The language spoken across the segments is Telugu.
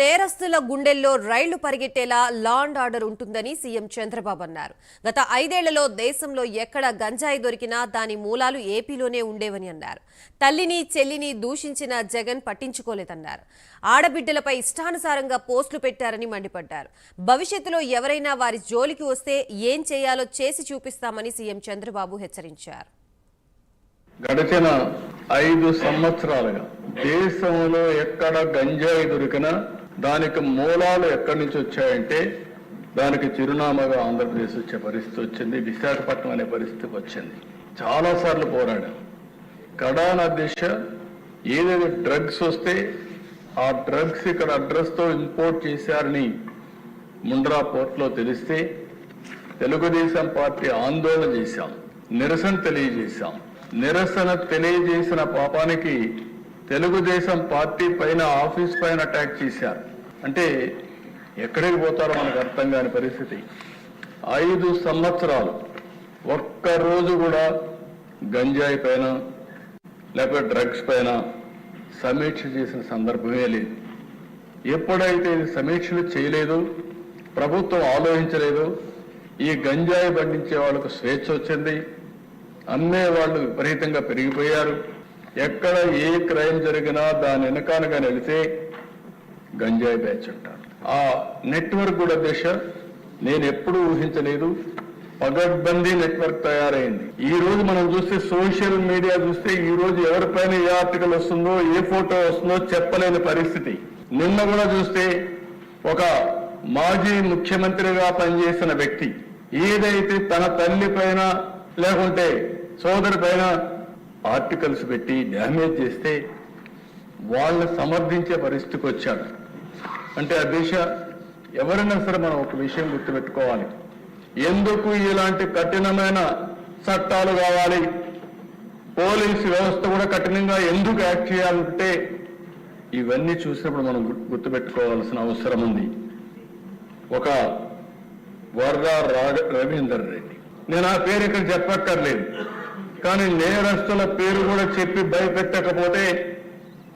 నేరస్తుల గుండెల్లో రైళ్ళు పరిగెట్టేలా లా అండ్ ఆర్డర్ ఉంటుందని సీఎం చంద్రబాబు అన్నారు. గత ఐదేళ్ళలో దేశంలో ఎక్కడ గంజాయి దొరికినా దాని మూలాలు ఏపీలోనే ఉండేవని అన్నారు. తల్లిని చెల్లిని దూషించిన జగన్ పట్టించుకోలేదన్నారు. ఆడబిడ్డలపై ఇష్టానుసారంగా పోస్టులు పెట్టారని మండిపడ్డారు. భవిష్యత్తులో ఎవరైనా వారి జోలికి వస్తే ఏం చేయాలో చేసి చూపిస్తామని సీఎం చంద్రబాబు హెచ్చరించారు. గడిచిన ఐదు సంవత్సరాలుగా దేశంలో ఎక్కడ గంజాయి దొరికినా దానికి మూలాలు ఎక్కడి నుంచి వచ్చాయంటే దానికి చిరునామాగా ఆంధ్రప్రదేశ్ వచ్చే పరిస్థితి వచ్చింది విశాఖపట్నం అనే పరిస్థితికి వచ్చింది. చాలా సార్లు పోరాడాం. కడాన దిశ ఏదైతే డ్రగ్స్ వస్తే ఆ డ్రగ్స్ ఇక్కడ అడ్రస్తో ఇంపోర్ట్ చేశారని ముండ్రా పోర్ట్లో తెలిస్తే తెలుగుదేశం పార్టీ ఆందోళన చేశాం. నిరసన తెలియజేశాం. నిరసన తెలియజేసిన పాపానికి తెలుగుదేశం పార్టీ పైన ఆఫీస్ పైన అటాక్ చేశారు. అంటే ఎక్కడికి పోతారో మనకు అర్థం కాని పరిస్థితి. ఐదు సంవత్సరాలు ఒక్క రోజు కూడా గంజాయి పైన లేకపోతే డ్రగ్స్ పైన సమీక్ష చేసిన సందర్భమే లేదు. ఎప్పుడైతే ఇది సమీక్షలు చేయలేదు ప్రభుత్వం ఆలోచించలేదు ఈ గంజాయి పండించే వాళ్ళకు స్వేచ్ఛ వచ్చింది అమ్మే వాళ్ళు విపరీతంగా పెరిగిపోయారు. ఎక్కడ ఏ క్రైమ్ జరిగినా దాని వెనకానగా వెళితే గంజాయి బ్యాచ్ అంటారు. ఆ నెట్వర్క్ కూడా దిశ నేను ఎప్పుడూ ఊహించలేదు. పగడ్బందీ నెట్వర్క్ తయారైంది. ఈ రోజు మనం చూస్తే సోషల్ మీడియా చూస్తే ఈ రోజు ఎవరిపైన ఏ ఆర్టికల్ వస్తుందో ఏ ఫోటో వస్తుందో చెప్పలేని పరిస్థితి. నిన్న కూడా చూస్తే ఒక మాజీ ముఖ్యమంత్రిగా పనిచేసిన వ్యక్తి ఏదైతే తన తల్లి పైన లేకుంటే సోదరి పైన ఆర్టికల్స్ పెట్టి డ్యామేజ్ చేస్తే వాళ్ళని సమర్థించే పరిస్థితికి వచ్చాడు. అంటే ఆ దిశ ఎవరైనా సరే మనం ఒక విషయం గుర్తుపెట్టుకోవాలి. ఎందుకు ఇలాంటి కఠినమైన చట్టాలు కావాలి? పోలీసు వ్యవస్థ కూడా కఠినంగా ఎందుకు యాక్ట్ చేయాలంటే ఇవన్నీ చూసినప్పుడు మనం గుర్తుపెట్టుకోవాల్సిన అవసరం ఉంది. ఒక వరద రవీందర్ రెడ్డి. నేను ఆ పేరు ఇక్కడ చెప్పక్కర్లేదు. కానీ నేరస్తుల పేరు కూడా చెప్పి భయపెట్టకపోతే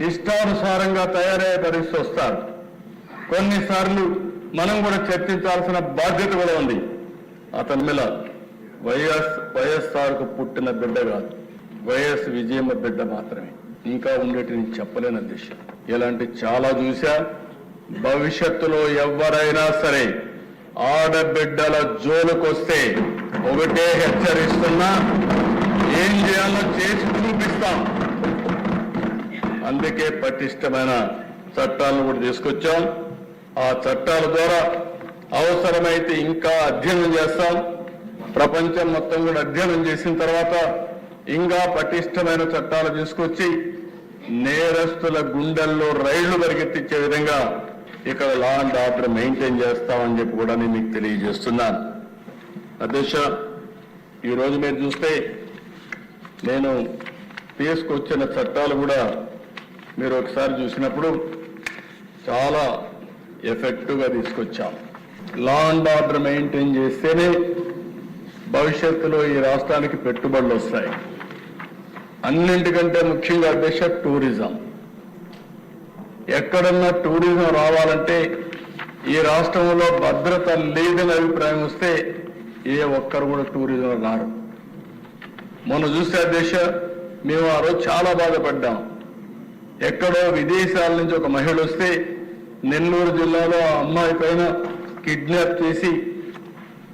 ఇష్టానుసారంగా తయారయ్యే పరిస్థితి వస్తారు కొన్నిసార్లు మనం కూడా చర్చించాల్సిన బాధ్యత కూడా ఉంది. అతని మీద వైఎస్ వైఎస్ఆర్కు పుట్టిన బిడ్డ కాదు వైఎస్ విజయమ్మ బిడ్డ మాత్రమే. ఇంకా ఉండేటి చెప్పలేని దిశ ఇలాంటి చాలా చూశా భవిష్యత్తులో ఎవరైనా సరే ఆడబిడ్డల జోలుకొస్తే ఒకటే హెచ్చరిస్తున్నా ఏం చేయాలో చేసి చూపిస్తాం. అందుకే పటిష్టమైన చట్టాలను కూడా తీసుకొచ్చాం. ఆ చట్టాల ద్వారా అవసరమైతే ఇంకా అధ్యయనం చేస్తాం. ప్రపంచం మొత్తం కూడా అధ్యయనం చేసిన తర్వాత ఇంకా పటిష్టమైన చట్టాలు తీసుకొచ్చి నేరస్తుల గుండెల్లో రైళ్ళు పరిగెత్తించే విధంగా ఇక్కడ లా అండ్ ఆర్డర్ మెయింటైన్ చేస్తామని చెప్పి కూడా నేను మీకు తెలియజేస్తున్నాను. అధ్యక్ష ఈరోజు మీరు చూస్తే నేను తీసుకొచ్చిన చట్టాలు కూడా మీరు ఒకసారి చూసినప్పుడు చాలా ఎఫెక్టివ్గా తీసుకొచ్చాం. లా అండ్ ఆర్డర్ మెయింటైన్ చేస్తేనే భవిష్యత్తులో ఈ రాష్ట్రానికి పెట్టుబడులు వస్తాయి. అన్నింటికంటే ముఖ్యంగా అధ్యక్ష టూరిజం. ఎక్కడన్నా టూరిజం రావాలంటే ఈ రాష్ట్రంలో భద్రత లేదని అభిప్రాయం వస్తే ఏ ఒక్కరు కూడా టూరిజం రారు. మొన్న చూస్తే దేశ మేము ఆ రోజు చాలా బాధపడ్డాం. ఎక్కడో విదేశాల నుంచి ఒక మహిళ వస్తే నెల్లూరు జిల్లాలో ఆ అమ్మాయి పైన కిడ్నాప్ చేసి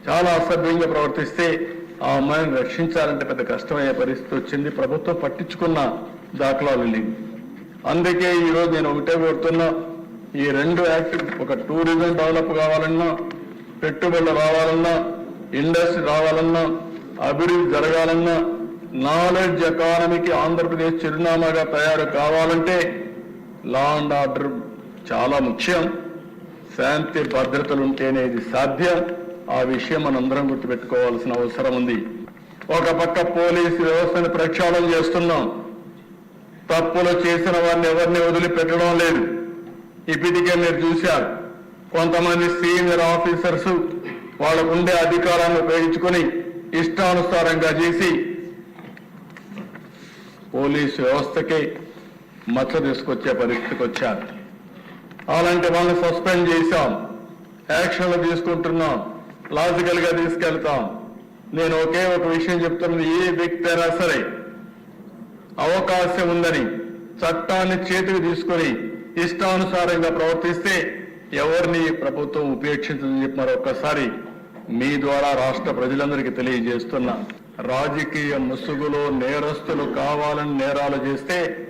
చాలా అసభ్యంగా ప్రవర్తిస్తే ఆ అమ్మాయిని రక్షించాలంటే పెద్ద కష్టమయ్యే పరిస్థితి వచ్చింది. ప్రభుత్వం పట్టించుకున్న దాఖలాలు లేవు. అందుకే ఈరోజు నేను ఒకటే కోరుతున్నా ఈ రెండు యాక్ట్ ఒక టూరిజం డెవలప్ కావాలన్నా పెట్టుబడులు రావాలన్నా ఇండస్ట్రీ రావాలన్నా అభివృద్ధి జరగాలన్నా నాలెడ్జ్ ఎకానమీకి ఆంధ్రప్రదేశ్ చిరునామాగా తయారు కావాలంటే లా అండ్ ఆర్డర్ చాలా ముఖ్యం. శాంతి భద్రతలు ఉంటేనే ఇది సాధ్యం. ఆ విషయం మనందరం గుర్తుపెట్టుకోవాల్సిన అవసరం ఉంది. ఒక పక్క పోలీసు వ్యవస్థను ప్రక్షాళన చేస్తున్నాం. తప్పులు చేసిన వారిని ఎవరిని వదిలిపెట్టడం లేదు. ఇప్పటికే మీరు చూశారు. కొంతమంది సీనియర్ ఆఫీసర్స్ వాళ్ళకుండే అధికారాన్ని ఉపయోగించుకొని ఇష్టానుసారంగా చేసి పోలీసు వ్యవస్థకి మచ్చ తీసుకొచ్చే పరిస్థితికి వచ్చారు అలాంటి వాళ్ళని సస్పెండ్ చేశాం. యాక్షన్లు తీసుకుంటున్నాం. లాజికల్గా తీసుకెళ్తాం. నేను ఒకే ఒక విషయం చెప్తున్నది ఏ వ్యక్తి అయినా సరే అవకాశం ఉందని చట్టాన్ని చేతికి తీసుకొని ఇష్టానుసారంగా ప్రవర్తిస్తే ఎవరిని ప్రభుత్వం ఉపేక్షించదని చెప్పి మరొకసారి మీ ద్వారా రాష్ట్ర ప్రజలందరికీ తెలియజేస్తున్నా రాజకీయ ముసుగులో నేరస్తులు కావాలని నేరాలు చేస్తే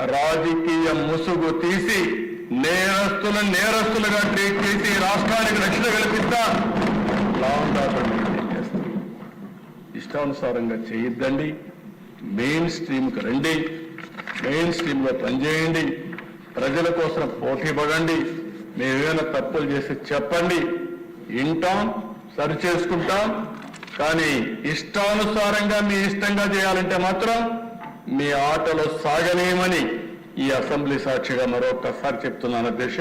రాజకీయ ముసుగు తీసి నేరస్తులను నేరస్తులుగా ట్రీట్ చేసి రాష్ట్రానికి రక్షణ కల్పిస్తా. లా ఇష్టానుసారంగా చేయొద్దండి. మెయిన్ స్ట్రీమ్కి రండి. మెయిన్ స్ట్రీమ్లో పనిచేయండి ప్రజల కోసం పోటీ పడండి. మేమేమైనా తప్పులు చేసి చెప్పండి. వింటాం. సరి చేసుకుంటాం. కానీ ఇష్టానుసారంగా మీ ఇష్టంగా చేయాలంటే మాత్రం మీ ఆటలో సాగలేమని ఈ అసెంబ్లీ సాక్షిగా మరొకసారి చెప్తున్నాను అధ్యక్ష.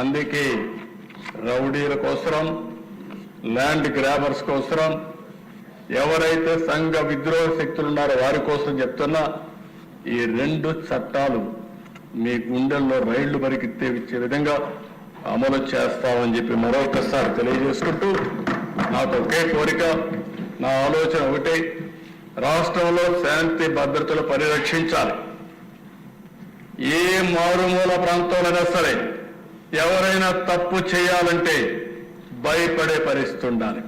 అందుకే రౌడీల కోసరం ల్యాండ్ గ్రాబర్స్ కోసరం ఎవరైతే సంఘ విద్రోహ శక్తులు ఉన్నారో వారి కోసం చెప్తున్నా ఈ రెండు చట్టాలు మీ గుండెల్లో రైళ్ళు పరిగెత్తే విచ్చే విధంగా అమలు చేస్తామని చెప్పి మరొకసారి తెలియజేసుకుంటూ నాకు ఒకే కోరిక నా ఆలోచన ఒకటే రాష్ట్రంలో శాంతి భద్రతలు పరిరక్షించాలి. ఏ మారుమూల ప్రాంతంలోనే సరే ఎవరైనా తప్పు చేయాలంటే భయపడే పరిస్థితి ఉండాలి.